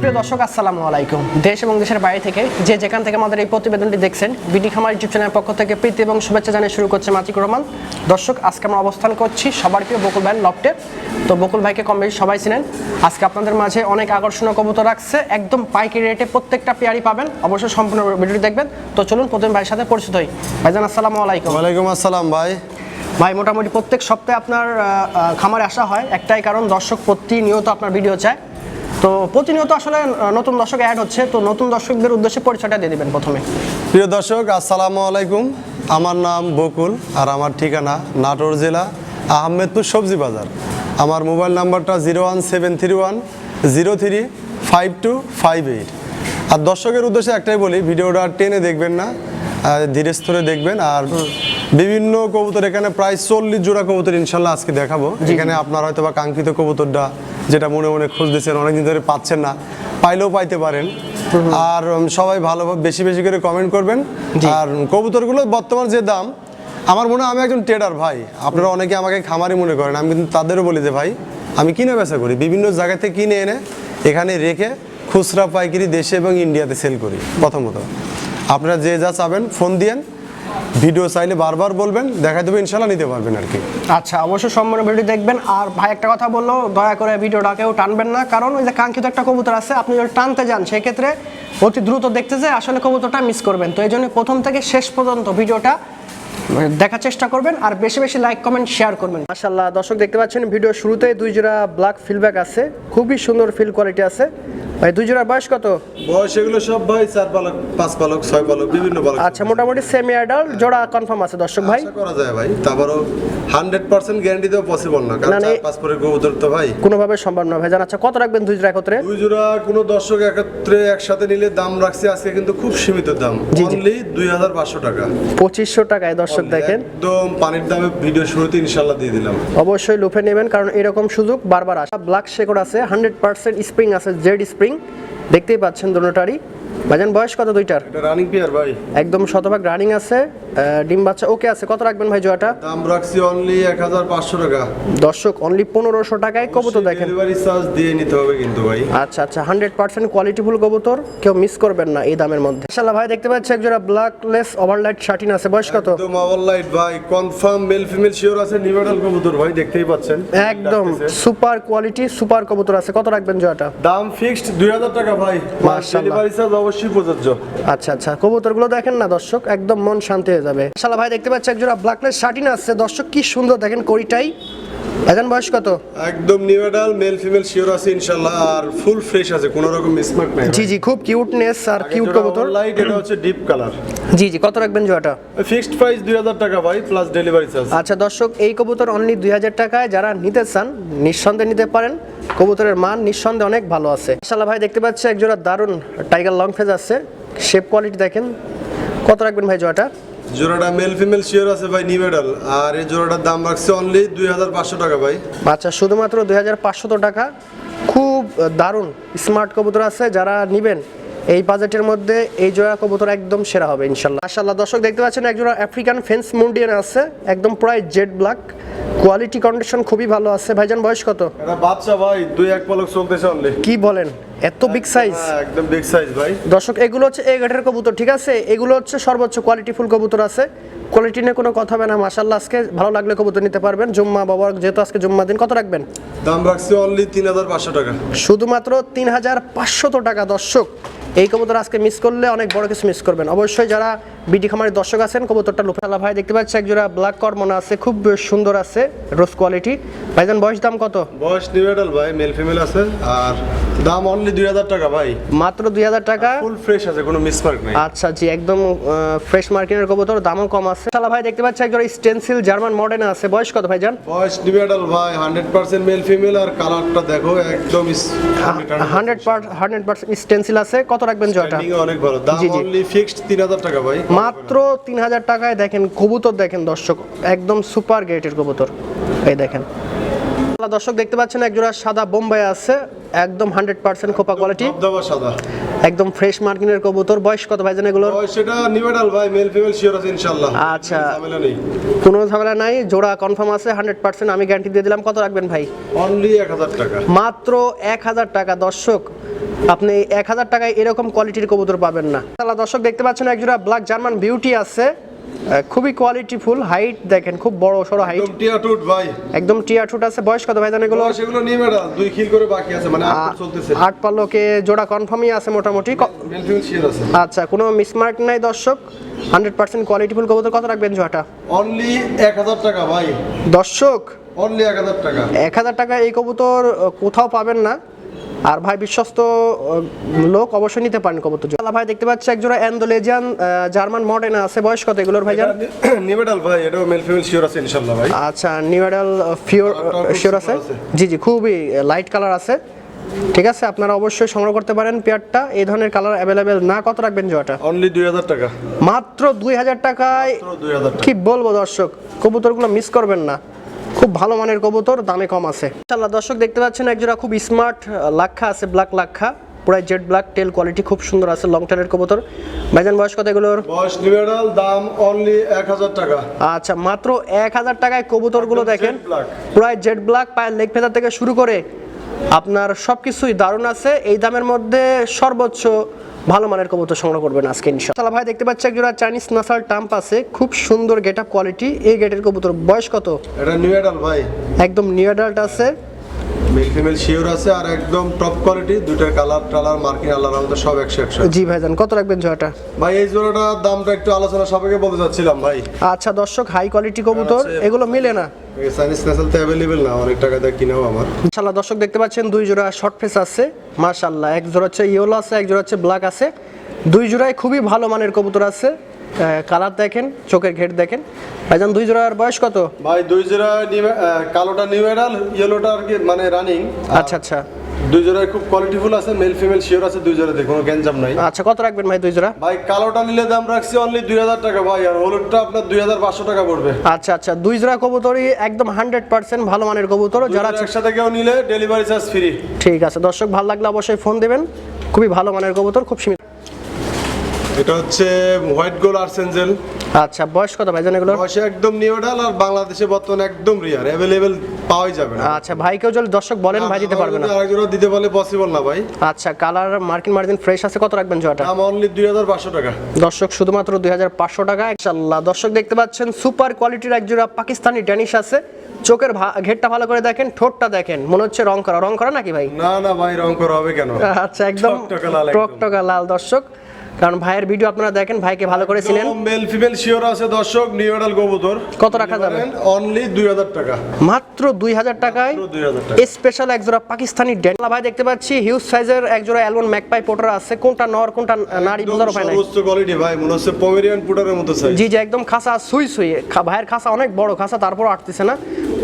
সুপ্রিয় দর্শক আসসালামু আলাইকুম। দেশ এবং দেশের বাইরে থেকে যে যেখান থেকে আমাদের এই প্রতিবেদনটি দেখছেন বিডি খামার ইউটিউব চ্যানেলের পক্ষ থেকে প্রীতি এবং শুভেচ্ছা জানিয়ে শুরু করছে মাতিক রহমান। দর্শক আজকে আমরা অবস্থান করছি সবার প্রিয় বকুল ভাই লফটে। তো বকুল ভাইকে কম বেশি সবাই চিনেন। আজকে আপনাদের মাঝে অনেক আকর্ষণীয় কবুতর রাখছে একদম পাইকারি রেটে প্রত্যেকটা পেয়ারি পাবেন। অবশ্যই সম্পূর্ণ ভিডিওটি দেখবেন। তো চলুন প্রথম ভাইয়ের সাথে পরিচিত হই। ভাইজান আসসালামু আলাইকুম। ওয়ালাইকুম আসসালাম ভাই। ভাই মোটামুটি প্রত্যেক সপ্তাহে আপনার খামারে আসা হয়। একটাই কারণ দর্শক প্রতিনিয়ত আপনার ভিডিও চায়। তো প্রতিনিয়ত আসলে নতুন দর্শক অ্যাড হচ্ছে, তো নতুন দর্শকদের উদ্দেশ্যে পরিচয়টা দিয়ে দিবেন প্রথমে। প্রিয় দর্শক, আসসালামু আলাইকুম। আমার নাম বকুল আর আমার ঠিকানা নাটোর জেলা আহমেদপুর সবজি বাজার। আমার মোবাইল নাম্বারটা zero one seven three one, zero three five two five eight. আর দর্শকের উদ্দেশ্যে একটাই বলি, ভিডিওটা টেনে দেখবেন না ধীরে স্থিরে দেখবেন। আর বিভিন্ন কবুতর এখানে প্রায় চল্লিশ জোড়া কবুতর ইনশাল্লাহ আজকে দেখাবো। এখানে আপনার হয়তো বা কাঙ্ক্ষিত কবুতরটা যেটা মনে মনে খুঁজতেছেন অনেকদিন ধরে পাচ্ছেন না পাইলেও পাইতে পারেন। আর সবাই ভালো বেশি বেশি করে কমেন্ট করবেন। আর কবুতরগুলো বর্তমান যে দাম আমার মনে হয় আমি একজন ট্রেডার ভাই। আপনারা অনেকে আমাকে খামারি মনে করেন আমি কিন্তু তাদেরও বলি যে ভাই আমি কিনে বেচা করি বিভিন্ন জায়গা থেকে কিনে এনে এখানে রেখে খুচরা পাইকারি দেশে এবং ইন্ডিয়াতে সেল করি। প্রথমত আপনারা যে যা চাবেন ফোন দিয়েন। ভিডিও চাইলে বারবার বলবেন দেখা দেবো, ইনশাল্লাহ নিতে পারবেন আর কি। আচ্ছা অবশ্যই সম্মানের ভিডিও দেখবেন। আর ভাই একটা কথা বলল, দয়া করে ভিডিওটা কেউ টানবেন না, কারণ ওই যে কাঙ্ক্ষিত একটা কবুতর আছে, আপনি যদি টানতে যান, সেক্ষেত্রে অতি দ্রুত দেখতে যে আসলে কবুতরটা মিস করবেন। তো এই জন্য প্রথম থেকে শেষ পর্যন্ত ভিডিওটা দেখার চেষ্টা করবেন আর বেশি বেশি লাইক কমেন্ট শেয়ার করবেন। মাশাল্লাহ দর্শক দেখতে পাচ্ছেন ভিডিও শুরুতে দুই জোড়া ব্ল্যাক ফিলব্যাক আছে। খুবই সুন্দর ফিল কোয়ালিটি আছে। ভাই দুই জোড়ার বয়স কত? বয়স এগুলো সব ভাই চার পালক পাঁচ পালক ছয় পালক বিভিন্ন পালক। আচ্ছা মোটামুটি সেমি অ্যাডাল্ট জোড়া কনফার্ম আছে দর্শক ভাই। আশা করা যায় ভাই তারপরও হান্ড্রেড পার্সেন্ট গ্যারান্টি দেওয়া পসিবল না কারণ চার পাঁচ পরের কবুতর তো ভাই। কোনোভাবে সম্ভব না। ভাই জান আচ্ছা কত রাখবেন দুই জোড়া একত্রে? দুই জোড়া কোনো দর্শক একত্রে একসাথে নিলে দাম রাখছে আজকে কিন্তু খুব সীমিত দাম। অনলি দুই হাজার পাঁচশো টাকা। পঁচিশশো টাকায় দর্শক। দেখেন। একদম পানির দামে ভিডিও শুরুতে ইনশাআল্লাহ দিয়ে দিলাম। অবশ্যই লুফে নেবেন কারণ এরকম সুযোগ বারবার আসে। ব্ল্যাক শেকড় আছে হান্ড্রেড পার্সেন্ট স্প্রিং আছে জেড স্প্রিং দেখতেই পাচ্ছেন দুটোটারই ভাইজান বয়স কত দুইটার? এটা রানিং পেয়ার ভাই। একদম শতভাগ রানিং আছে ডিম বাচ্চা ওকে আছে কত রাখবেন ভাই জোয়াটা? দাম রাখছি অনলি এক হাজার পাঁচশো টাকা। দর্শক অনলি পনেরোশো টাকায় কবুতর দেখেন। ডেলিভারি চার্জ দিয়ে নিতে হবে কিন্তু ভাই। আচ্ছা আচ্ছা হান্ড্রেড পার্সেন্ট কোয়ালিটিফুল কবুতর কেউ মিস করবেন না এই দামের মধ্যে। ইনশাল্লাহ ভাই দেখতে পাচ্ছি একজোড়া ব্ল্যাকলেস ওভারলাইট শার্টিন আছে বয়স কত? একদম আওয়ার লাইট ভাই কনফার্ম মেল ফিমেল শিওর আছে নিউমেডাল কবুতর ভাই দেখতেই পাচ্ছেন। একদম সুপার কোয়ালিটি সুপার কবুতর আছে কত রাখবেন জোয়াটা? দাম ফিক্সড দুই হাজার টাকা ভাই। মাশাআল্লাহ। ডেলিভারি চার্জ অবশ্যই প্রযোজ্য আচ্ছা আচ্ছা কবুতরগুলো দেখেন না দর্শক একদম মন শান্তি হয়ে যাবে। শালা ভাই দেখতে পাচ্ছি একজোড়া ব্ল্যাকলেস শার্টিন আছে। দর্শক কি সুন্দর দেখেন কড়িটাই। এখন বয়স কত? একদম নিউমেডাল মেল ফিমেল শিওর আছে ইনশাআল্লাহ আর ফুল ফ্রেশ আছে কোনো রকম মিসমার্ক নাই জি জি খুব কিউটনেস আর কিউট কবুতর। লাইট এটা হচ্ছে ডিপ কালার জি জি কত রাখবেন জোয়াটা ফিক্সড প্রাইস দুই হাজার টাকা ভাই প্লাস ডেলিভারি চার্জ আচ্ছা দর্শক এই কবুতর অনলি দুই হাজার টাকায় যারা নিতে চান নিঃসন্দেহে নিতে পারেন। কবুতরের মান নিঃসন্দেহে অনেক ভালো আছে। শালা ভাই দেখতে পাচ্ছি একজোড়া দারুণ টাইগার লং ফেজ আছে। শেপ কোয়ালিটি দেখেন। কত রাখবেন ভাই জোড়াটা? জোড়াটা মেল ফিমেল শিওর আছে ভাই নিউডাল আর এই জোড়াটার দাম রাখছে অনলি দুই হাজার পাঁচশো টাকা ভাই। আচ্ছা শুধুমাত্র দুই হাজার পাঁচশত টাকা। খুব দারুণ দারুণ স্মার্ট কবুতর আছে। যারা নেবেন এই বাজেটের মধ্যে এই জোড়া কবুতর একদম সেরা হবে ইনশাল্লাহ মাশাল্লাহ দর্শক দেখতে পাচ্ছেন একজোড়া আফ্রিকান ফেন্স মুন্ডিয়ান আছে একদম প্রায় জেড ব্ল্যাক কোয়ালিটি কন্ডিশন খুবই ভালো আছে। ভাইজান বয়স কত? এটা বাচ্চা ভাই দুই এক পলক চলতেছে অনলি কি বলেন? এত বিগ সাইজ একদম বিগ সাইজ ভাই। দর্শক এগুলো হচ্ছে এই ঘাটের কবুতর ঠিক আছে? এগুলো হচ্ছে সর্বোচ্চ কোয়ালিটি ফুল কবুতর আছে। কোয়ালিটি নিয়ে কোনো কথা হবে না মাশাল্লাহ আজকে ভালো লাগলে কবুতর নিতে পারবেন। জুম্মা বাবার যেহেতু আজকে জুম্মা দিন কত রাখবেন? দাম রাখছে অনলি তিন হাজার পাঁচশো টাকা। শুধুমাত্র তিন হাজার পাঁচশত টাকা দর্শক। এই কবুতর আজকে মিস করলে অনেক বড় কিছু মিস করবেন। অবশ্যই যারা বিডি খামারের দর্শক আছেন কবুতরটা লুফালা ভাই দেখতে পাচ্ছি একজোড়া ব্ল্যাক কর্মনা আছে খুব সুন্দর আছে রোজ কোয়ালিটি ভাইজান বয়স দাম কত? বয়স নিউমেডাল ভাই মেল ফিমেল আছে আর দাম অনলি দুই হাজার টাকা ভাই। মাত্র দুই হাজার টাকা? ফুল ফ্রেশ আছে কোনো মিসমার্ক নাই। আচ্ছা জি একদম ফ্রেশ মার্কেটের কবুতর দামও কম আছে। শালা ভাই দেখতে পাচ্ছি একজন স্টেনসিল জার্মান মডার্ন আছে। বয়স কত ভাইজান? বয়স নিউমেডাল ভাই হান্ড্রেড পার্সেন্ট মেল ফিমেল আর কালারটা দেখো একদম হান্ড্রেড হান্ড্রেড পার্সেন্ট স্টেনসিল আছে। কত রাখবেন জয়টা? অনেক ভালো। দাম। অনলি ফিক্সড তিন হাজার টাকা ভাই। মাত্র তিন হাজার টাকায় দেখেন কবুতর দেখেন দর্শক একদম সুপার গ্রেটের কবুতর। এই দেখেন। দর্শক দেখতে পাচ্ছেন একজোড়া সাদা বোম্বাই আছে একদম হান্ড্রেড পার্সেন্ট খোপা কোয়ালিটি সাদা। একদম ফ্রেশ মার্কিনের কবুতর। বয়স কত ভাইজান এগুলোর? ওই সেটা নিবেডাল ভাই মেল ফিমেল শিওর আছে ইনশাআল্লাহ। আচ্ছা। ঝামেলা নেই। কোনো ঝামেলা নাই জোড়া কনফার্ম আছে হান্ড্রেড পার্সেন্ট আমি গ্যারান্টি দিয়ে দিলাম। কত রাখবেন ভাই? অনলি এক হাজার টাকা। মাত্র এক হাজার টাকা। দর্শক আপনি এক হাজার টাকায় এরকম কোয়ালিটির কবুতর পাবেন না। তাহলে দর্শক দেখতে পাচ্ছেন একজোড়া ব্ল্যাক জার্মান বিউটি আছে। খুবই কোয়ালিটিফুল হাইট দেখেন খুব বড় সড়ো হাইট একদম টিয়া টুট ভাই। একদম টিয়া টুট আছে। বয়স কত ভাই জানেন এগুলো? সেগুলো নিবেডাল দুই খিল করে বাকি আছে মানে আট চলতেছে। আট পাল্লকে জোড়া কনফার্মই আছে মোটামুটি। আচ্ছা কোনো মিসমার্ক নাই দর্শক। হান্ড্রেড পার্সেন্ট কোয়ালিটিফুল কবুতর কত রাখবেন জোড়াটা? অনলি এক হাজার টাকা ভাই। দর্শক অনলি এক হাজার টাকা। এক হাজার টাকা এই কবুতর কোথাও পাবেন না। আর ভাই বিশ্বস্ত লোক অবশ্যই নিতে পারেন কবুতর জোড়া। ভাই দেখতে পাচ্ছি একজোড়া অ্যান্ডোলেজিয়ান জার্মান মডেন আছে। বয়স কত এগুলোর ভাই জান নিবেডাল ভাই এটাও মেল ফিমেল শিওর আছে ইনশাআল্লাহ ভাই। আচ্ছা নিউডাল ফিওর শিওর আছে? জি জি খুবই লাইট কালার আছে। ঠিক আছে আপনারা অবশ্যই সংগ্রহ করতে পারেন পেয়ারটা। এই ধরনের কালার অ্যাভেলেবেল না কত রাখবেন জোয়াটা অনলি দুই হাজার টাকা। মাত্র দুই হাজার টাকায় কি বলব দর্শক কবুতরগুলো মিস করবেন না। খুব ভালো মানের কবুতর দামে কম আছে। ইনশাআল্লাহ দর্শক দেখতে পাচ্ছেন একজোড়া খুব স্মার্ট লাক্ষা আছে ব্ল্যাক লাক্ষা। পুরাই জেড ব্ল্যাক টেল কোয়ালিটি খুব সুন্দর আছে লং টেলের কবুতর। ভাইজান বয়স কত এগুলোর? বয়স নিবেডাল দাম অনলি এক হাজার টাকা। আচ্ছা মাত্র এক হাজার টাকায় কবুতরগুলো দেখেন। পুরাই জেড ব্ল্যাক পায়ের লেগ ফেদার থেকে শুরু করে আপনার সব কিছুই দারুণ আছে। এই দামের মধ্যে সর্বোচ্চ ভালো মানের কবুতর সংগ্রহ করবেন আজকে ইনশাআল্লাহ। ভাই দেখতে পাচ্ছি একজোড়া চাইনিজ নাসাল টাম্প আছে। খুব সুন্দর গেট আপ কোয়ালিটি এই গেটের কবুতর বয়স কত? এটা নিবেডাল ভাই। একদম নিউ অ্যাডাল্ট আছে। মেল ফিমেল শিওর আছে আর একদম টপ কোয়ালিটি দুইটার কালার টালার মার্কিং আল্লাহর রহমতে সব একশো একশো। জি ভাইজান কত রাখবেন জয়টা ভাই এই জোড়াটার দামটা একটু আলোচনা সবাইকে বলতে চাচ্ছিলাম ভাই। আচ্ছা দর্শক হাই কোয়ালিটি কবুতর এগুলো মিলে না? সাইনিস তো অ্যাভেলেবেল না অনেক টাকা দিয়ে কিনাও আমার। মাশাল্লাহ দর্শক দেখতে পাচ্ছেন দুই জোড়া শর্ট ফেস আছে মাশাল্লাহ এক জোড়া হচ্ছে ইয়েলো আছে এক জোড়া হচ্ছে ব্ল্যাক আছে। দুই জোড়ায় খুবই ভালো মানের কবুতর আছে। কালার দেখেন চোখের ঘেট দেখেন। ভাইজান দুই জোড়ার বয়স কত? ভাই দুই জোড়া কালোটা নিউ নিউমেরাল ইয়েলোটা আর কি মানে রানিং আচ্ছা আচ্ছা। দুই জোড়ায় খুব কোয়ালিটিফুল আছে মেল ফিমেল শিওর আছে দুই জোড়াতে কোনো গ্যাঞ্জাম নাই। আচ্ছা কত রাখবেন ভাই দুই জোড়া? ভাই কালোটা নিলে দাম রাখছি অনলি দুই হাজার টাকা ভাই আর হলুদটা আপনার দুই হাজার পাঁচশো টাকা পড়বে। আচ্ছা আচ্ছা দুই জোড়া কবুতরই একদম হান্ড্রেড পার্সেন্ট ভালো মানের কবুতর যারা যারা একসাথে কেউ নিলে ডেলিভারি চার্জ ফ্রি ঠিক আছে দর্শক ভালো লাগলে অবশ্যই ফোন দেবেন। খুবই ভালো মানের কবুতর খুব সীমিত। এটা হচ্ছে হোয়াইট গোল আর্সেঞ্জেল আচ্ছা বয়স কত ভাইজান এগুলোর? বয়সে একদম নিউডাল আর বাংলাদেশে বর্তমানে একদম রিয়ার অ্যাভেলেবেল পাওয়াই যাবে না। আচ্ছা ভাইকেও যদি দর্শক বলেন ভাই দিতে পারবে না। আরেক দিতে পারলে পসিবল না ভাই। আচ্ছা কালার মার্কিন মার্জিন ফ্রেশ আছে কত রাখবেন জয়টা? দাম অনলি দুই হাজার পাঁচশো টাকা। দর্শক শুধুমাত্র দুই হাজার পাঁচশো টাকা ইনশাল্লাহ দর্শক দেখতে পাচ্ছেন সুপার কোয়ালিটির এক জোড়া পাকিস্তানি ড্যানিশ আছে। চোখের ঘেরটা ভালো করে দেখেন ঠোঁটটা দেখেন। মনে হচ্ছে রং করা। রং করা নাকি ভাই? না না ভাই রং করা হবে কেন? আচ্ছা একদম একদম। টকটকা লাল দর্শক। কারণ ভাইয়ের ভিডিও আপনারা দেখেন ভাইকে ভালো করে ছিলেন মেল ফিমেল শিওর আছে দর্শক নিউডাল কবুতর কত রাখা যাবে? অনলি দুই হাজার টাকা। মাত্র দুই হাজার টাকায় স্পেশাল এক জোড়া পাকিস্তানি ড্যানিশ ভাই দেখতে পাচ্ছি হিউজ সাইজের এক জোড়া অ্যালবন ম্যাকপাই পোটার আছে। কোনটা নর কোনটা নারী বোঝার উপায় নাই। সর্বোচ্চ কোয়ালিটি ভাই মনে হচ্ছে পমেরিয়ান পুটারের মতো সাইজ জি জি একদম খাসা সুই সুই। ভাইয়ের খাসা অনেক বড় খাসা তারপর আটতেছে না।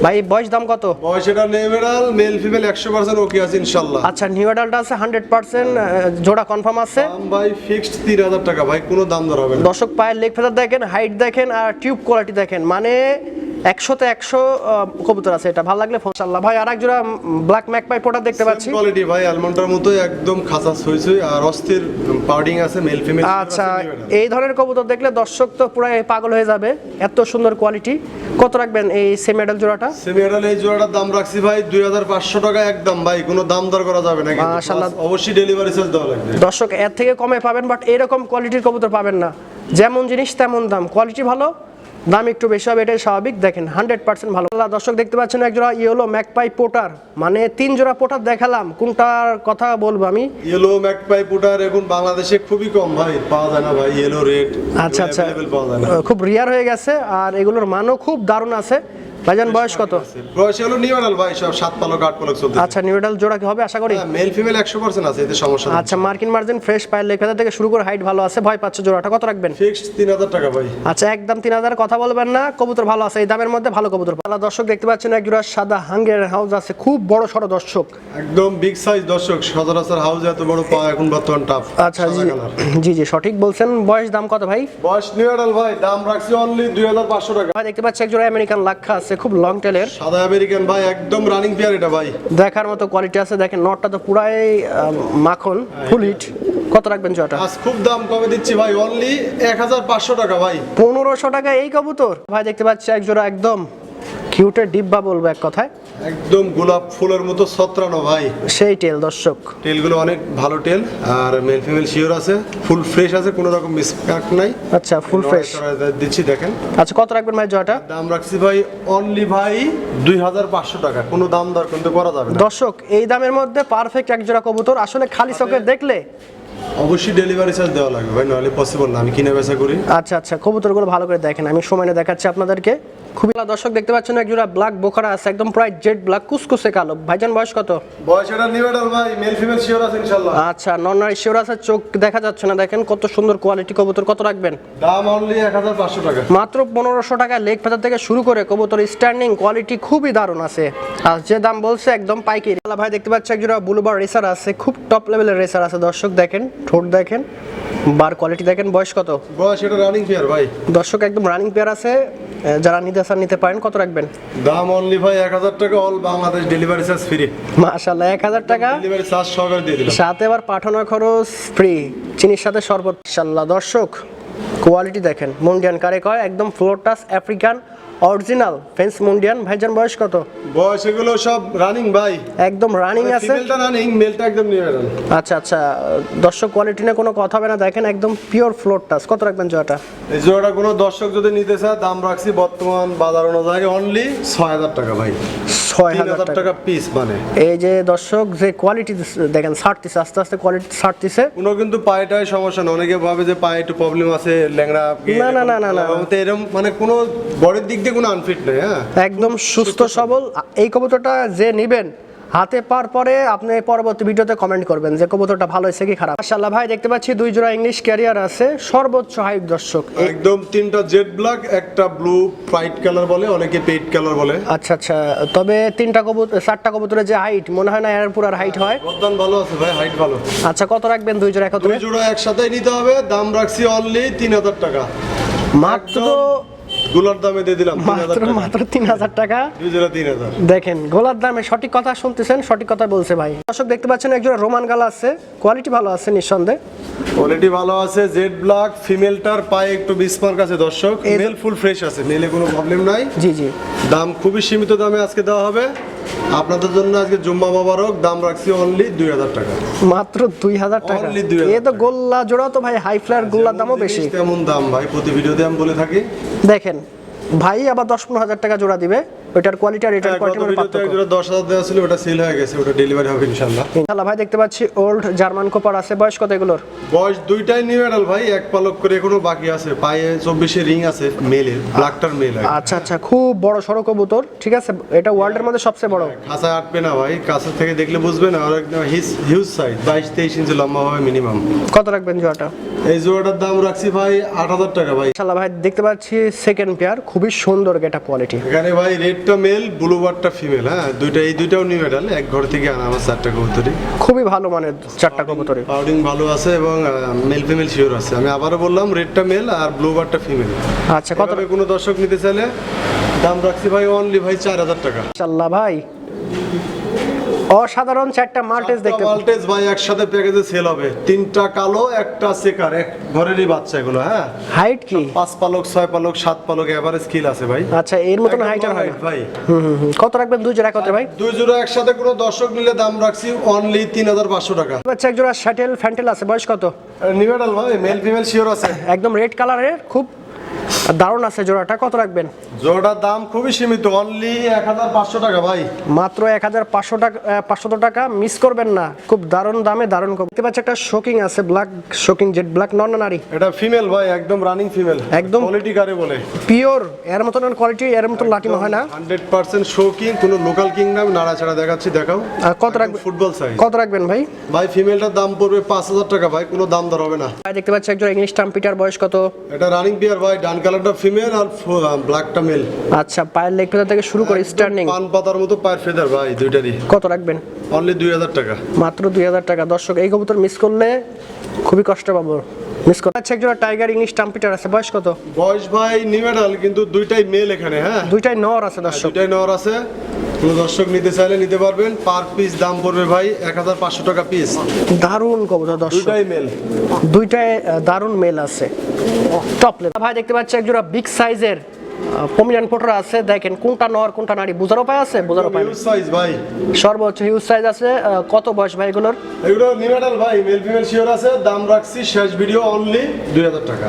ভাই বয়স দাম কত? বয়স এটা নেমেরাল মেল ফিমেল একশো পার্সেন্ট ওকে আছে ইনশাল্লাহ। আচ্ছা নিউ অ্যাডাল্ট আছে হান্ড্রেড পার্সেন্ট জোড়া কনফার্ম আছে। ভাই ফিক্সড তিন হাজার টাকা, ভাই, কোনো দাম দর হবে দর্শক, পায়ের লেগ ফেদার দেখেন হাইট দেখেন আর টিউব কোয়ালিটি দেখেন। মানে একশোতে একশো কবুতর আছে এটা। ভালো লাগলে ফোনশাল্লাহ ভাই আর এক জোড়া ব্ল্যাক ম্যাক পাই পোটা দেখতে পাচ্ছি। কোয়ালিটি ভাই আলমন্ডটার মতো একদম খাসা সুই সুই আর অস্থির পাউডিং আছে মেল ফিমেল আচ্ছা এই ধরনের কবুতর দেখলে দর্শক তো পুরো পাগল হয়ে যাবে। এত সুন্দর কোয়ালিটি কত রাখবেন এই সেমি অ্যাডাল্ট জোড়াটা? সেমিয়ারাল এই জোড়াটার দাম রাখছি ভাই দুই হাজার পাঁচশো টাকা একদম ভাই। কোনো দাম দর করা যাবে না। মাশাআল্লাহ। অবশ্যই ডেলিভারি চার্জ দেওয়া লাগবে। দর্শক এর থেকে কমে পাবেন বাট এরকম কোয়ালিটির কবুতর পাবেন না। যেমন জিনিস তেমন দাম। কোয়ালিটি ভালো দাম একটু বেশি হবে এটাই স্বাভাবিক। দেখেন হান্ড্রেড পার্সেন্ট ভালো। দর্শক দেখতে পাচ্ছেন এক জোড়া ইয়েলো ম্যাকপাই পোটার মানে তিন জোড়া পোটার দেখালাম কোনটার কথা বলব আমি? ইয়েলো ম্যাকপাই পোটার এখন বাংলাদেশে খুবই কম ভাই পাওয়া যায় না ভাই ইয়েলো রেড আচ্ছা আচ্ছা। খুব রিয়ার হয়ে গেছে আর এগুলোর মানও খুব দারুণ আছে। ভাইজান বয়স কত? বয়স হলো নিউরাল ভাই সব সাত পালক আট পালক চলতে আচ্ছা নিউডাল জোড়া কি হবে আশা করি? মেল ফিমেল একশো পার্সেন্ট আছে এতে সমস্যা নেই। আচ্ছা মার্কিন মার্জিন ফ্রেশ পায়ের লেখা থেকে শুরু করে হাইট ভালো আছে ভয় পাচ্ছে জোড়াটা কত রাখবেন? ফিক্সড তিন হাজার টাকা ভাই। আচ্ছা একদম তিন হাজার কথা বলবেন না কবুতর ভালো আছে এই দামের মধ্যে ভালো কবুতর পালা দর্শক দেখতে পাচ্ছেন এক জোড়া সাদা হাঙ্গের হাউস আছে খুব বড় সড়ো দর্শক। একদম বিগ সাইজ দর্শক সচরাচর হাউস এত বড় পাওয়া এখন বর্তমান টাফ আচ্ছা জি জি জি সঠিক বলছেন বয়স দাম কত ভাই? বয়স নিউরাল ভাই দাম রাখছি অনলি দুই হাজার পাঁচশো টাকা। ভাই দেখতে পাচ্ছি এক জোড়া আমেরিকান লাক্ষা আছে খুব লং টেলের সাদা আমেরিকান ভাই একদম রানিং পেয়ার এটা ভাই। দেখার মতো কোয়ালিটি আছে দেখেন নটটা তো পুরাই মাখন ফুল হিট কত রাখবেন জটা আজ খুব দাম কমে দিচ্ছি ভাই অনলি এক হাজার পাঁচশো টাকা ভাই। 1500 টাকা এই কবুতর। ভাই দেখতে পাচ্ছি এক জোড়া একদম কিউটের ডিব্বা বলব এক কথায়? একদম গোলাপ ফুলের মতো ছত্রানো ভাই। সেই টেল দর্শক। টেলগুলো অনেক ভালো টেল আর মেল ফিমেল শিওর আছে। ফুল ফ্রেশ আছে কোনো রকম মিসপ্যাক নাই। আচ্ছা ফুল ফ্রেশ দিচ্ছি দেখেন। আচ্ছা কত রাখবেন ভাই জোড়াটা? দাম রাখছি ভাই অনলি ভাই দুই হাজার পাঁচশো টাকা। কোনো দাম দর কিন্তু করা যাবে না। দর্শক এই দামের মধ্যে পারফেক্ট এক জোড়া কবুতর। আসলে খালি চোখে দেখলে? অবশ্যই ডেলিভারি চার্জ দেওয়া লাগবে ভাই নাহলে পসিবল না। আমি কিনে বেচা করি। আচ্ছা আচ্ছা কবুতরগুলো ভালো করে দেখেন। আমি সময় দেখাচ্ছি আপনাদেরকে। খুবই দর্শক দেখতে পাচ্ছেন এক জোড়া ব্ল্যাক বোখারা আছে একদম প্রায় জেড ব্ল্যাক কুসকুসে কালো। ভাইজান বয়স কত? বয়স এটা নিউ এডাল ভাই মেল ফিমেল শিওর আছে ইনশাল্লাহ আচ্ছা নন শিওর আছে চোখ দেখা যাচ্ছে না দেখেন কত সুন্দর কোয়ালিটি কবুতর কত রাখবেন? দাম অনলি এক হাজার পাঁচশো টাকা। মাত্র পনেরোশো টাকা লেগ ফেদার থেকে শুরু করে কবুতর স্ট্যান্ডিং কোয়ালিটি খুবই দারুণ আছে। আর যে দাম বলছে একদম পাইকারি। ভাই দেখতে পাচ্ছি একজোড়া ব্লুবার রেসার আছে খুব টপ লেভেলের রেসার আছে। দর্শক দেখেন ঠোঁট দেখেন। বার কোয়ালিটি দেখেন বয়স কত? বয়স এটা রানিং পেয়ার ভাই। দর্শক একদম রানিং পেয়ার আছে। যারা নিতে চান নিতে পারেন। কত রাখবেন? দাম অনলি ভাই এক হাজার টাকা all Bangladesh delivery charge free এক হাজার টাকা। ডেলিভারি চার্জ সহকারে দিয়ে দিলাম। সাথে আবার পাঠানোর খরচ ফ্রি চিনির সাথে শরবত। ইনশাআল্লাহ দর্শক কোয়ালিটি দেখেন। মুন্ডিয়ান কারে কয় একদম ফ্লোর টাস আফ্রিকান অরিজিনাল ফেন্স মুন্ডিয়ান ভাইজান বয়স কত? বয়স এগুলো সব রানিং ভাই। একদম রানিং আছে। ফিমেলটা রানিং মেলটা একদম নিউ রান আচ্ছা আচ্ছা দর্শক কোয়ালিটি নিয়ে কোনো কথা হবে না দেখেন একদম পিওর ফ্লোর টাস কত রাখবেন জোড়াটা? এই জোড়াটা কোনো দর্শক যদি নিতে চায় দাম রাখছি বর্তমান বাজার অনুযায়ী অনলি ছয় হাজার টাকা ভাই। ছয় হাজার টাকা। টাকা পিস মানে। এই যে দর্শক যে কোয়ালিটি দেখেন ছাড়তিছে আস্তে আস্তে কোয়ালিটি ছাড়তিছে। কোনো কিন্তু পায়েটায় সমস্যা না। অনেকে ভাবে যে পায়ে একটু প্রবলেম আছে ল্যাংড়া না, না, না, না, না। এরকম মানে কোনো বডির দিক দিয়ে কোনো আনফিট নেই হ্যাঁ। একদম সুস্থ সবল। এই কবুতরটা যে নিবেন হাতে পার পরে আপনি পরবর্তী ভিডিওতে কমেন্ট করবেন যে কবুতরটা ভালো হয়েছে কি খারাপ। মাশাআল্লাহ ভাই দেখতে পাচ্ছি দুই জোড়া ইংলিশ ক্যারিয়ার আছে সর্বোচ্চ হাইট দর্শক। একদম তিনটা জেড ব্ল্যাক একটা ব্লু হোয়াইট কালার বলে অনেকে পেইড কালার বলে। আচ্ছা আচ্ছা তবে তিনটা কবুতর চারটা কবুতরের যে হাইট মনে হয় না এর পুরার হাইট হয়। বর্তমান ভালো আছে ভাই হাইট ভালো। আচ্ছা কত রাখবেন দুই জোড়া একত্রে? দুই জোড়া একসাথে নিতে হবে দাম রাখছি অনলি তিন হাজার টাকা। মাত্র গুলার দামে দিয়ে দিলাম মাত্র মাত্র তিন হাজার টাকা? দেখেন গোলার দামে সঠিক কথা শুনতেছেন সঠিক কথা বলছে ভাই। দর্শক দেখতে পাচ্ছেন একজন রোমান গালা আছে। কোয়ালিটি ভালো আছে নিঃসন্দেহে। কোয়ালিটি ভালো আছে জেড ব্ল্যাক ফিমেলটার পায়ে একটু বিসমার্ক আছে দর্শক। মেল ফুল ফ্রেশ আছে মেলে কোনো প্রবলেম নাই। জি জি। দাম খুবই সীমিত দামে আজকে দেওয়া হবে। আপনাদের জন্য আজকে জুম্মা বাবারক দাম রাখছি অনলি দুই হাজার টাকা। মাত্র দুই হাজার টাকা। Only 2000 এ তো গোল্লা জোড়া তো ভাই হাই ফ্লায়ার গোল্লার দামও বেশি। তেমন দাম ভাই প্রতি ভিডিওতে আমি বলে থাকি। দেখেন ভাই আবার দশ পনেরো হাজার টাকা জোড়া দিবে। ওইটার কোয়ালিটি আর এটার কোয়ালিটি মানে পার্থক্য। দশ হাজার দেওয়া ছিল ওটা সেল হয়ে গেছে ওটা ডেলিভারি হবে ইনশাল্লাহ ইনশাল্লাহ ভাই দেখতে পাচ্ছি ওল্ড জার্মান কোপার আছে। বয়স কত এগুলোর? বয়স দুইটাই নিউ এডাল ভাই এক পালক করে এখনও বাকি আছে। পায়ে চব্বিশে রিং আছে মেলের ব্ল্যাকটার মেল আচ্ছা আচ্ছা খুব বড় সড়ো কবুতর ঠিক আছে? এটা ওয়ার্ল্ডের মধ্যে সবচেয়ে বড়। খাঁচায় আটবে না ভাই কাছে থেকে দেখলে বুঝবে না আর একদম হিউজ সাইজ বাইশ তেইশ ইঞ্চি লম্বা হবে মিনিমাম কত রাখবেন জোড়াটা? এই জোড়াটার দাম রাখছি ভাই আট হাজার টাকা ভাই। ইনশাল্লাহ ভাই দেখতে পাচ্ছি সেকেন্ড পেয়ার খুবই সুন্দর গেটা কোয়ালিটি এখানে ভাই রেডটা মেল ব্লু বারটা ফিমেল হ্যাঁ? দুইটা এই দুইটাও নিউ মেডাল এক ঘর থেকে আনা আমার চারটা কবুতরি খুবই ভালো মানের চারটা কবুতরে পাউডিং ভালো আছে এবং মেল ফিমেল শিওর আছে। আমি আবারও বললাম রেডটা মেল আর ব্লু বারটা ফিমেল আচ্ছা কত কোনো দর্শক নিতে চাইলে দাম রাখছি ভাই অনলি ভাই চার হাজার টাকা। ইনশাল্লাহ ভাই। অসাধারণ চারটা মাল্টেজ দেখতে মাল্টেজ ভাই একসাথে প্যাকেজে সেল হবে। তিনটা কালো একটা সেকার এক ঘরেরই বাচ্চা এগুলো হ্যাঁ? হাইট কি? পাঁচ পালক ছয় পালক সাত পালক এভারেজ স্কিল আছে ভাই। আচ্ছা এর মতন হাইট আর হয় ভাই। হুম হুম হুম। কত রাখবেন দুই জোড়া কত ভাই? দুই জোড়া একসাথে কোনো দর্শক নিলে দাম রাখছি অনলি তিন হাজার পাঁচশো টাকা। আচ্ছা এক জোড়া শ্যাটেল ফ্যান্টেল আছে। বয়স কত? নিউডাল ভাই মেল ফিমেল শিওর আছে। একদম রেড কালারের খুব দারুণ আছে জোড়াটা কত রাখবেন? জোড়াটার দাম খুবই সীমিত অনলি এক হাজার পাঁচশো টাকা ভাই। মাত্র এক হাজার পাঁচশো টাকা পাঁচশত টাকা মিস করবেন না। খুব দারুণ দামে দারুণ কম দেখতে পাচ্ছি একটা শোকিং আছে black show king jet black নন নারী? এটা ফিমেল ভাই একদম রানিং ফিমেল একদম- কোয়ালিটি কারে বলে। পিওর এর মতন কোয়ালিটি এর মতন লাটিমা হয় না। হান্ড্রেড পার্সেন্ট শো কিং কোনো লোকাল কিং নাম নাড়াচাড়া দেখাচ্ছি দেখাও। কত রাখবেন ফুটবল সাইজ কত রাখবেন ভাই? ভাই ফিমেলটার দাম পড়বে পাঁচ হাজার টাকা ভাই কোনো দাম দর হবে না। ভাই দেখতে পাচ্ছি একজন ইংলিশ টাম্পিটার বয়স কত? এটা রানিং বিয়ার ভাই ডান কালারটা ফিমেল আর ব্ল্যাকটা মেল আচ্ছা পায়ের লেগ ফেদার থেকে শুরু করে স্ট্যান্ডিং পান পাতার মতো পায়ের ফেদার ভাই দুইটারই। কত রাখবেন? অনলি দুই হাজার টাকা। মাত্র দুই হাজার টাকা। দর্শক এই কবুতর মিস করলে খুবই কষ্ট পাবো। মিস করা আচ্ছা একজন টাইগার ইংলিশ টাম্পিটার আছে। বয়স কত? বয়স ভাই নিমেডাল কিন্তু দুইটাই মেল এখানে হ্যাঁ? দুইটাই নর আছে দর্শক। দুইটাই নর আছে। কোনো দর্শক নিতে চাইলে নিতে পারবেন। পার পিস দাম পড়বে ভাই এক হাজার পাঁচশো টাকা পিস দারুণ কবুতর দর্শক। দুইটাই মেল দুইটায় আহ, দারুণ মেল আছে। টপ ভাই দেখতে পাচ্ছি একজোড়া বিগ সাইজের পমিনান পোটরা আছে। দেখেন কোনটা নর কোনটা নারী বোঝার উপায় আছে? বোঝার উপায় নেই। সাইজ ভাই। সর্বোচ্চ হিউজ সাইজ আছে। কত বয়স ভাই এগুলোর? এগুলো নিমেডাল ভাই মেল ফিমেল শিওর আছে। দাম রাখছি শেষ ভিডিও অনলি দুই হাজার টাকা।